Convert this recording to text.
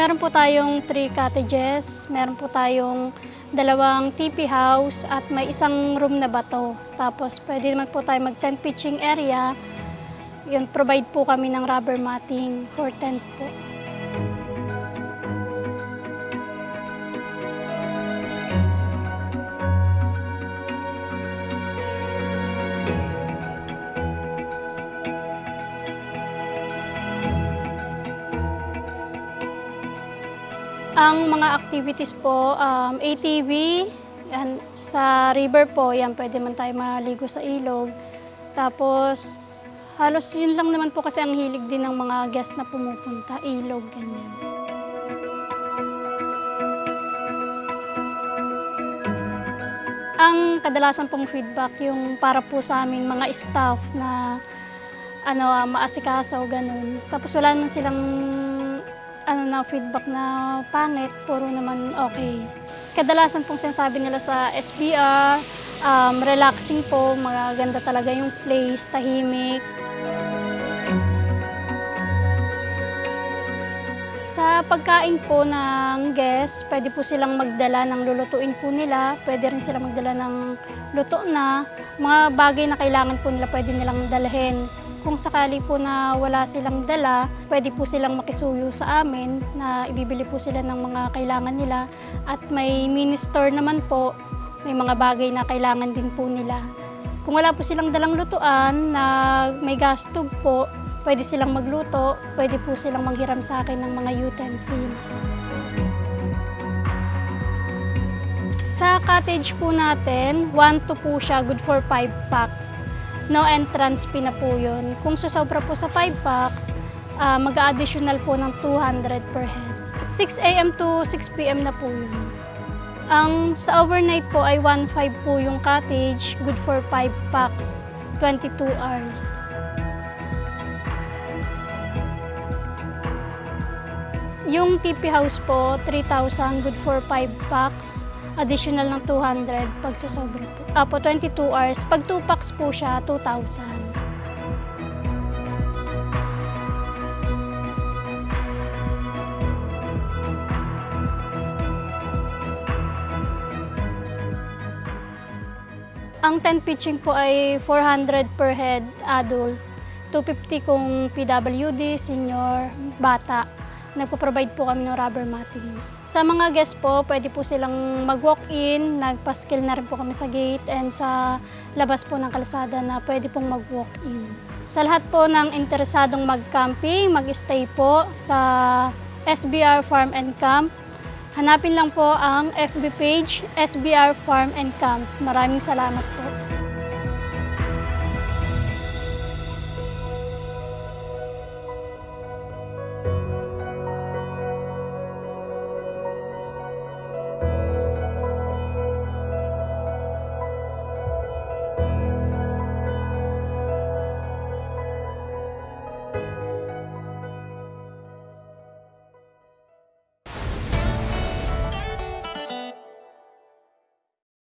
Meron po tayong three cottages, meron po tayong dalawang TP house at may isang room na bato. Tapos pwede naman po tayo mag tent pitching area. Yun, provide po kami ng rubber matting for tent po. Ang mga activities po, um, ATV, yan, sa river po, yan pwede man tayo maligo sa ilog. Tapos, halos yun lang naman po kasi ang hilig din ng mga guests na pumupunta, ilog, ganyan. Ang kadalasan pong feedback yung para po sa aming mga staff na ano, ah, maasikaso, ganun. Tapos wala naman silang ano na feedback na pangit, puro naman okay. Kadalasan pong sinasabi nila sa SBR, um, relaxing po, maganda talaga yung place, tahimik. Sa pagkain po ng guest, pwede po silang magdala ng lulutuin po nila. Pwede rin silang magdala ng luto na. Mga bagay na kailangan po nila pwede nilang dalhin. Kung sakali po na wala silang dala, pwede po silang makisuyo sa amin na ibibili po sila ng mga kailangan nila. At may mini naman po, may mga bagay na kailangan din po nila. Kung wala po silang dalang lutuan na may gas tube po, pwede silang magluto, pwede po silang manghiram sa akin ng mga utensils. Sa cottage po natin, 1 to po siya, good for 5 packs. No entrance fee na po yun. Kung susobra po sa 5 packs, ah, mag-additional po ng 200 per head. 6 a.m. to 6 p.m. na po yun. Ang sa overnight po ay 1.5 po yung cottage, good for 5 packs, 22 hours. Yung TP house po, 3,000, good for 5 packs. Additional ng 200 pag susobra po. Apo, 22 hours. Pag 2 packs po siya, 2,000. Ang tent pitching po ay 400 per head adult, 250 kung PWD, senior, bata. Nagpo-provide po kami ng rubber matting. Sa mga guests po, pwede po silang mag-walk-in, nagpa-skill na rin po kami sa gate and sa labas po ng kalsada na pwede pong mag-walk-in. Sa lahat po ng interesadong mag-camping, mag-stay po sa SBR Farm and Camp, hanapin lang po ang FB page SBR Farm and Camp. Maraming salamat po.